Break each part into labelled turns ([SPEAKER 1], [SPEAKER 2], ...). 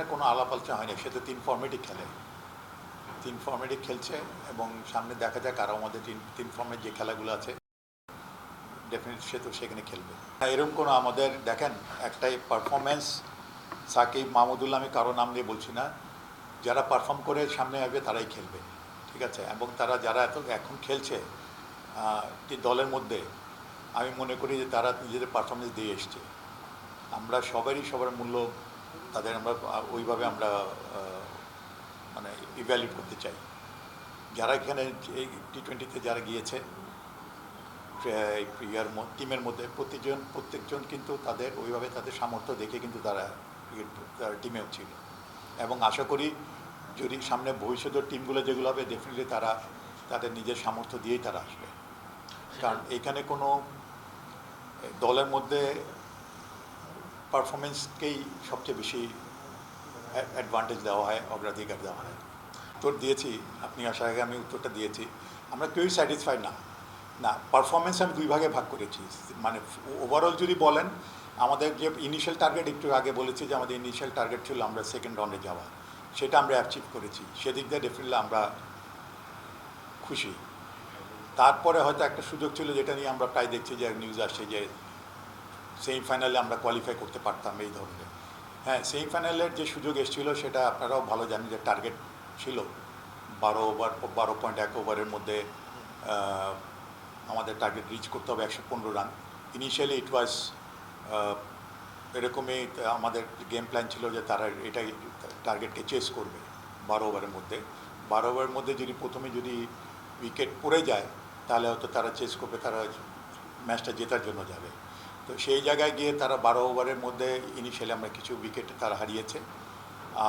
[SPEAKER 1] ধরনের কোনো আলাপ আলোচনা হয়নি, সে তো তিন ফর্মেটই খেলে। তিন ফর্মেটই খেলছে এবং সামনে দেখা যাক আরও আমাদের তিন তিন ফর্মেট যে খেলাগুলো আছে ডেফিনেটলি সে তো সেখানে খেলবে। এরকম কোনো আমাদের, দেখেন, একটাই পারফরমেন্স সাকিব মাহমুদুল্লাহ, আমি কারও নাম দিয়ে বলছি না, যারা পারফর্ম করে সামনে আসবে তারাই খেলবে, ঠিক আছে? এবং তারা যারা এত, এখন খেলছে দলের মধ্যে, আমি মনে করি যে তারা নিজেদের পারফরমেন্স দিয়ে এসছে। আমরা সবারই সবার মূল্য তাদের আমরা, ওইভাবে আমরা মানে ইভ্যালুয়েট করতে চাই। যারা এখানে এই টি টোয়েন্টিতে যারা গিয়েছে ইয়ার টিমের মধ্যে প্রত্যেকজন প্রত্যেকজন কিন্তু তাদের, ওইভাবে তাদের সামর্থ্য দেখে কিন্তু তারা ক্রিকেট, তার টিমেও ছিল। এবং আশা করি যদি সামনে ভবিষ্যতের টিমগুলো যেগুলো হবে ডেফিনেটলি তারা তাদের নিজের সামর্থ্য দিয়েই তারা আসবে। কারণ এখানে কোনো দলের মধ্যে পারফরমেন্সকেই সবচেয়ে বেশি অ্যাডভান্টেজ দেওয়া হয়, অগ্রাধিকার দেওয়া হয়। উত্তর দিয়েছি, আপনি আসার আগে আমি উত্তরটা দিয়েছি। আমরা কেউই স্যাটিসফাইড না। না পারফরমেন্স আমি দুই ভাগে ভাগ করেছি। মানে ওভারঅল যদি বলেন, আমাদের যে ইনিশিয়াল টার্গেট একটু আগে বলেছি যে আমাদের ইনিশিয়াল টার্গেট ছিল আমরা সেকেন্ড রাউন্ডে যাওয়া। সেটা আমরা অ্যাচিভ করেছি। সেদিক দিয়ে ডেফিনেটলি আমরা খুশি। তারপরে হয়তো একটা সুযোগ ছিল যেটা নিয়ে আমরা প্রায় দেখছি যে নিউজ আসছে যে সেমিফাইনালে আমরা কোয়ালিফাই করতে পারতাম এই ধরনের। হ্যাঁ সেমিফাইনালের যে সুযোগ এসেছিল সেটা আপনারাও ভালো জানেন যে টার্গেট ছিল বারো ওভার বারো পয়েন্ট এক ওভারের মধ্যে আমাদের টার্গেট রিচ করতে হবে একশো পনেরো রান ইনিশিয়ালি ইট ওয়াজ এরকমই আমাদের গেম প্ল্যান ছিল যে তারা এটাই টার্গেটকে চেস করবে বারো ওভারের মধ্যে। বারো ওভারের মধ্যে যদি প্রথমে যদি উইকেট পড়ে যায়, তাহলে হয়তো তারা চেস করবে, তারা ম্যাচটা জেতার জন্য যাবে। তো সেই জায়গায় গিয়ে তারা বারো ওভারের মধ্যে ইনিশিয়ালি আমরা কিছু উইকেট তারা হারিয়েছে।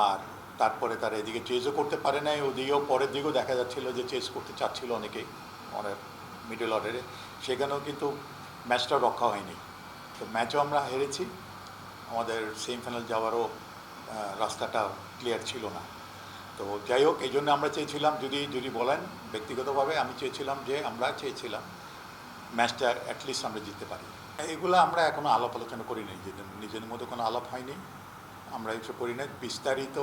[SPEAKER 1] আর তারপরে তারা এদিকে চেজও করতে পারে নাই, ওদিকেও পরের দিকেও দেখা যাচ্ছিল যে চেজ করতে চাচ্ছিল অনেকেই অনেক মিডল অর্ডারে সেখানেও কিন্তু ম্যাচটা রক্ষা হয়নি। তো ম্যাচও আমরা হেরেছি। আমাদের সেমিফাইনাল যাওয়ারও রাস্তাটা ক্লিয়ার ছিল না। তো যাই হোক, এই জন্য আমরা চেয়েছিলাম, যদি যদি বলেন, ব্যক্তিগতভাবে আমি চেয়েছিলাম যে আমরা চেয়েছিলাম ম্যাচটা অ্যাটলিস্ট আমরা জিততে পারি। এগুলো আমরা এখনও আলাপ আলোচনা করি নাই নিজেদের নিজেদের মধ্যে কোনো আলাপ হয়নি। আমরা এসব করি না বিস্তারিত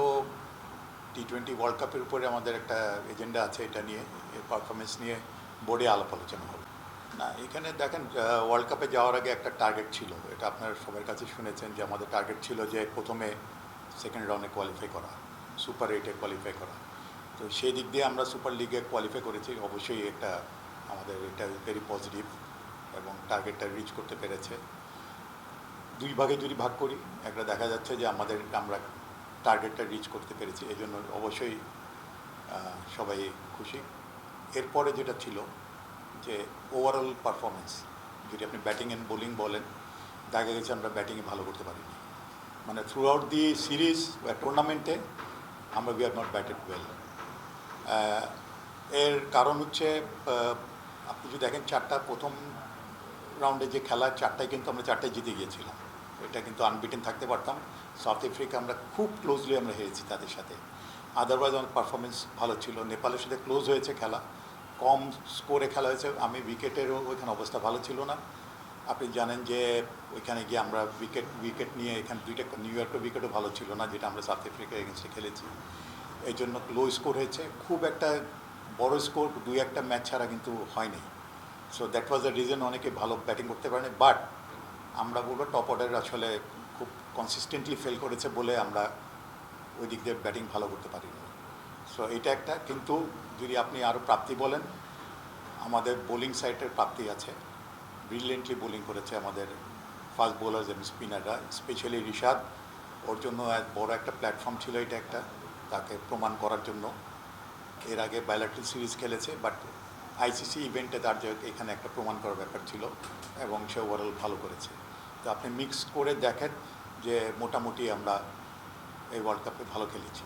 [SPEAKER 1] টি টোয়েন্টি ওয়ার্ল্ড কাপের উপরে আমাদের একটা এজেন্ডা আছে এটা নিয়ে, এর পারফরমেন্স নিয়ে বোর্ডে আলাপ আলোচনা হবে। না, এখানে দেখেন ওয়ার্ল্ড কাপে যাওয়ার আগে একটা টার্গেট ছিল, এটা আপনারা সবার কাছে শুনেছেন যে আমাদের টার্গেট ছিল যে প্রথমে সেকেন্ড রাউন্ডে কোয়ালিফাই করা সুপার এইটে কোয়ালিফাই করা। তো সেই দিক দিয়ে আমরা সুপার লিগে কোয়ালিফাই করেছি, অবশ্যই একটা আমাদের এটা ভেরি পজিটিভ এবং টার্গেটটা রিচ করতে পেরেছে। দুই ভাগে যদি ভাগ করি, একটা দেখা যাচ্ছে যে আমাদের আমরা টার্গেটটা রিচ করতে পেরেছি, এই জন্য অবশ্যই সবাই খুশি। এরপরে যেটা ছিল যে ওভারঅল পারফরমেন্স যদি আপনি ব্যাটিং অ্যান্ড বোলিং বলেন, দেখা গেছে আমরা ব্যাটিংয়ে ভালো করতে পারিনি। মানে থ্রু আউট দি সিরিজ বা টুর্নামেন্টে আমরা we are not batted well এর কারণ হচ্ছে আপনি যদি দেখেন চারটা প্রথম রাউন্ডে যে খেলা, চারটায় কিন্তু আমরা চারটায় জিতে গিয়েছিলাম। এটা কিন্তু আনবিটেন থাকতে পারতাম। সাউথ আফ্রিকা আমরা খুব ক্লোজলি আমরা হেরেছি তাদের সাথে। আদারওয়াইজ আমার পারফরমেন্স ভালো ছিল। নেপালের সাথে ক্লোজ হয়েছে খেলা। কম স্কোরে খেলা হয়েছে। আমি উইকেটেরও ওইখানে অবস্থা ভালো ছিল না। আপনি জানেন যে ওইখানে গিয়ে আমরা উইকেট উইকেট নিয়ে এখানে দুইটা নিউ ইয়র্কের উইকেটও ভালো ছিল না, যেটা আমরা সাউথ আফ্রিকা এগেনস্টে খেলেছি। এই জন্য লো স্কোর হয়েছে। খুব একটা বড় স্কোর, দুই একটা ম্যাচ ছাড়া কিন্তু হয়নি। So that was the reason অনেকে ভালো ব্যাটিং করতে পারেনি। বাট আমরা বলব টপ অর্ডার আসলে খুব কনসিস্টেন্টলি ফেল করেছে বলে আমরা ওই দিক দিয়ে ব্যাটিং ভালো করতে পারিনি। সো এটা একটা। কিন্তু যদি আপনি আরও প্রাপ্তি বলেন, আমাদের বোলিং সাইডের প্রাপ্তি আছে। ব্রিলিয়েন্টলি বোলিং করেছে আমাদের ফাস্ট বোলার্স এবং স্পিনাররা স্পেশালি রিশাদ ওর জন্য এক বড় একটা প্ল্যাটফর্ম ছিল এটা একটা, তাকে প্রমাণ করার জন্য। এর আগে বায়োলাট্রাল সিরিজ খেলেছে বাট আইসিসি ইভেন্টে তার এখানে একটা প্রমাণ করার ব্যাপার ছিল এবং সে ওভারঅল ভালো করেছে। তো আপনি মিক্স করে দেখেন যে মোটামুটি আমরা এই ওয়ার্ল্ড কাপে ভালো খেলেছি।